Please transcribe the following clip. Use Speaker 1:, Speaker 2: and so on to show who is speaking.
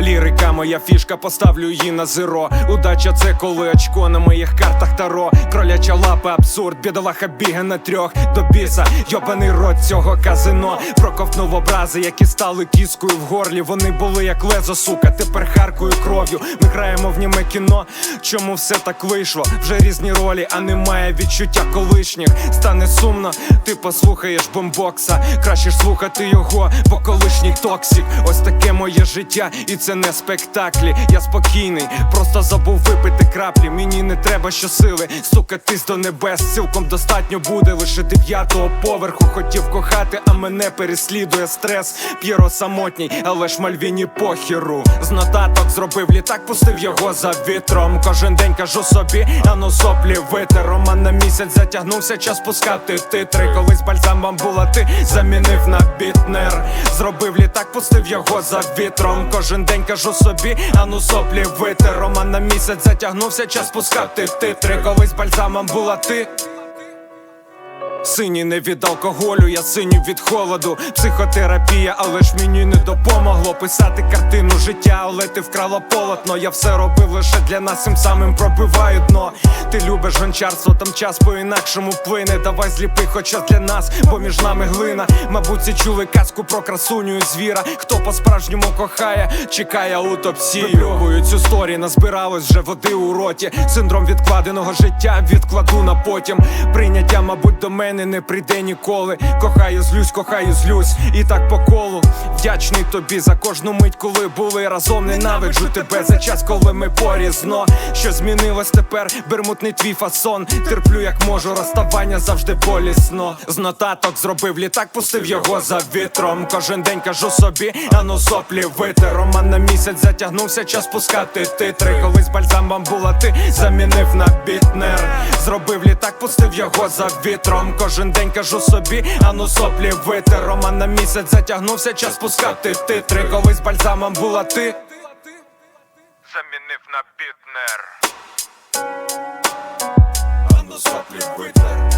Speaker 1: Лірика, моя фішка, поставлю її на зеро. Удача це коли очко на моїх картах таро. Кроляча лапа, абсурд, бідолаха біга на трьох до біса. Йобаний рот цього казино. Проковтнув образи, які стали кіскою в горлі. Вони були як лезо, сука, тепер харкою кров'ю. Ми граємо в німе кіно. Чому все так вийшло? Вже різні ролі, а немає відчуття колишніх. Стане сумно, ти послухаєш бомбокса. Краще ж слухати його, бо колишній токсик. Ось таке моє життя, і це не спектаклі. Я спокійний, просто забув випити краплі. Мені не треба щосили стукатись до небес. Цілком достатньо буде лише дев'ятого поверху. Хотів кохати, а мене переслідує стрес. П'єро самотній, але ж Мальвіні похіру. З нотаток зробив літак, пустив його за вітром. Кожен день кажу собі, а ну соплі витер. Роман на місяць затягнувся, час пускати титри. Колись бальзамом була ти замінив на бітнер. Зробив літак, пустив його за вітром. Кожен день кажу собі, а ну соплі витер. Роман на місяць затягнувся, час пускати титри. Колись бальзамом була ти. Синій не від алкоголю, я синю від холоду. Психотерапія, але ж мені не допомогло писати картину життя, але ти вкрала полотно. Я все робив лише для нас, цим самим пробиваю дно. Ти любиш гончарство, там час по-інакшому плине. Давай зліпи, хоча для нас, бо між нами глина. Мабуть, всі чули казку про красуню звіра. Хто по-справжньому кохає, чекає утопсію. Випльовую цю сторі, назбиралось вже води у роті. Синдром відкладеного життя відкладу на потім. Прийняття, мабуть, до мене не прийде ніколи. Кохаю, злюсь, кохаю, злюсь. І так по колу. Вдячний тобі за кожну мить, коли були разом. Ненавиджу тебе за час, коли ми порізно. Що змінилось тепер? Бермутний твій фасон. Терплю, як можу, розставання завжди болісно. З нотаток зробив літак, пустив його за вітром. Кожен день кажу собі, ану соплі витер. Роман на місяць затягнувся, час пускати титри. Колись бальзамом була ти замінив на бітнер. Зробив літак, пустив його за вітром. Кожен день кажу собі, ану соплі витер. Роман на місяць затягнувся, час пускати титри. з бальзамом була ти.
Speaker 2: Замінив на бітнер.
Speaker 1: Ану соплі витер.